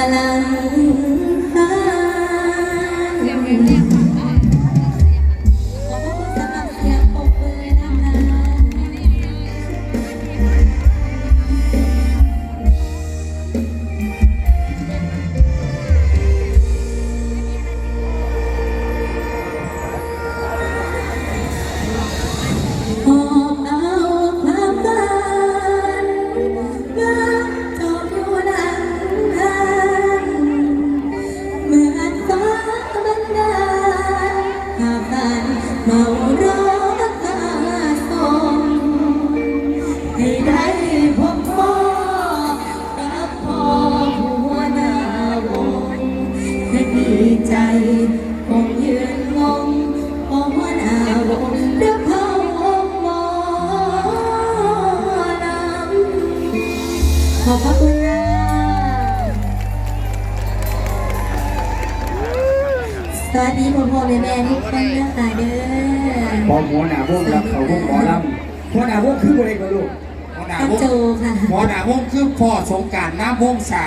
มาลัง อพอหัวหน้าวงรับเขาวงหมอลำหัวหน้าวงคืออะไรกันลูกหัวหน้าป้าวงโจค่ะหัวหน้าวงคือพ่อสงกรารน้ำวงสา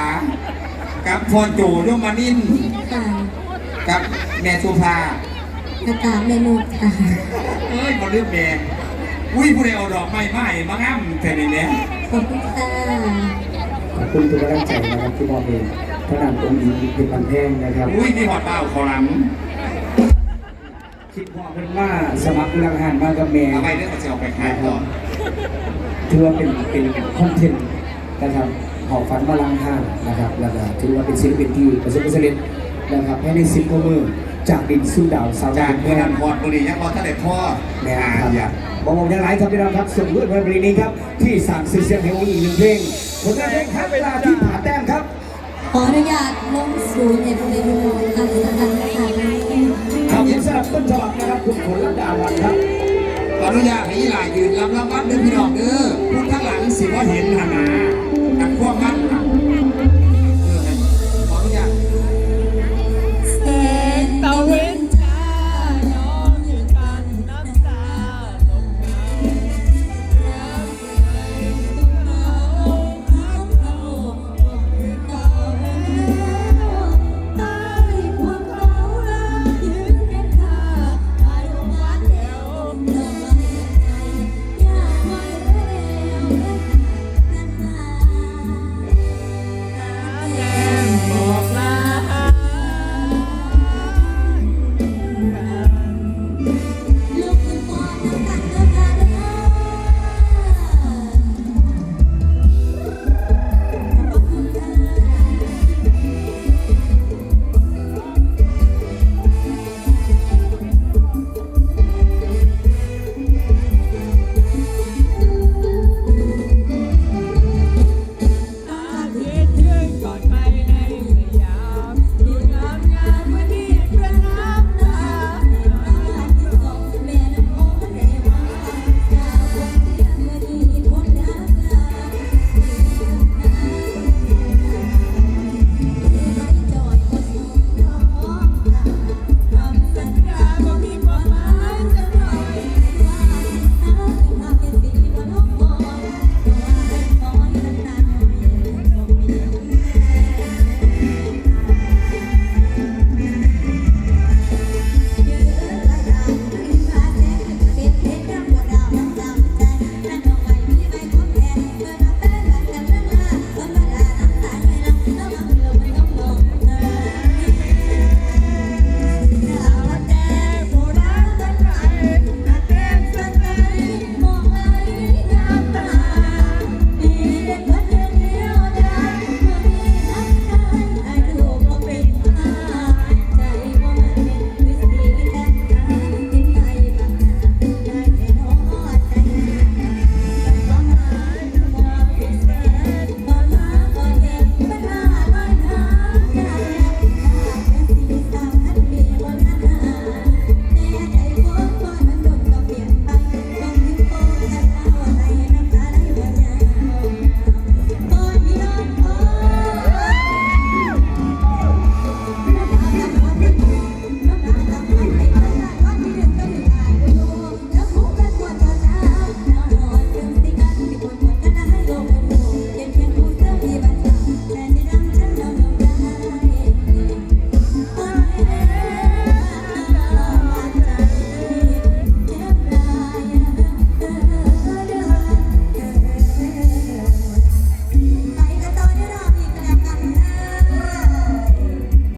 กับพ่อโจยมานิน ค่ะกับแม่สุภาอากาศเมนูค่ะเอ้ยมาเลือกแม่อุ้ยผู้ใดเอาดอกไม้ไม้มาง่ำแต่นี่เนี่ยขอบคุณค่ะขอบคุณทุกกำลังใจนะครับที่มอบให้พระนามองค์หญิงเป็นบันแพงนะครับ อุ้ยนี่หอดเต้าเขาหลัง คิดว่าเป็นว่าสมัครพลังงานมากับแม่เอาไปเรื่องจะเอาไปขายต่อถือว่าเป็นเป็นคอนเทนต์นะครับหอบฝันมาลังทานนะครับแล้วก็ถือว่าเป็นศิลปินที่ประสบความสำเร็จนะครับให้ในสิบกว่ามือจากดินสู่ดาวสาวจากดินเมื่เพื่ออนนั้นพอดบุรียังพอทะเลพ่อแม่อ่าครับอย่าบอกผมยังหลายครับพี่น้องครับส่งด้วยเพลงนี้ครับ ที่สั่งซื้อเสียงเพลงอีกหนึ่งเพลงผลงานเพลงครับเวลาที่ผ่าแต้มครับขออนุญาตลงศูนย์เอ็ดเอ็นทา คนรับดาวครับอนุญาตให้หลายยืนรับรางวัลด้วยพี่น้องเด้อพูดข้างหลังสิว่าเห็นหนาหนากับพวกมัน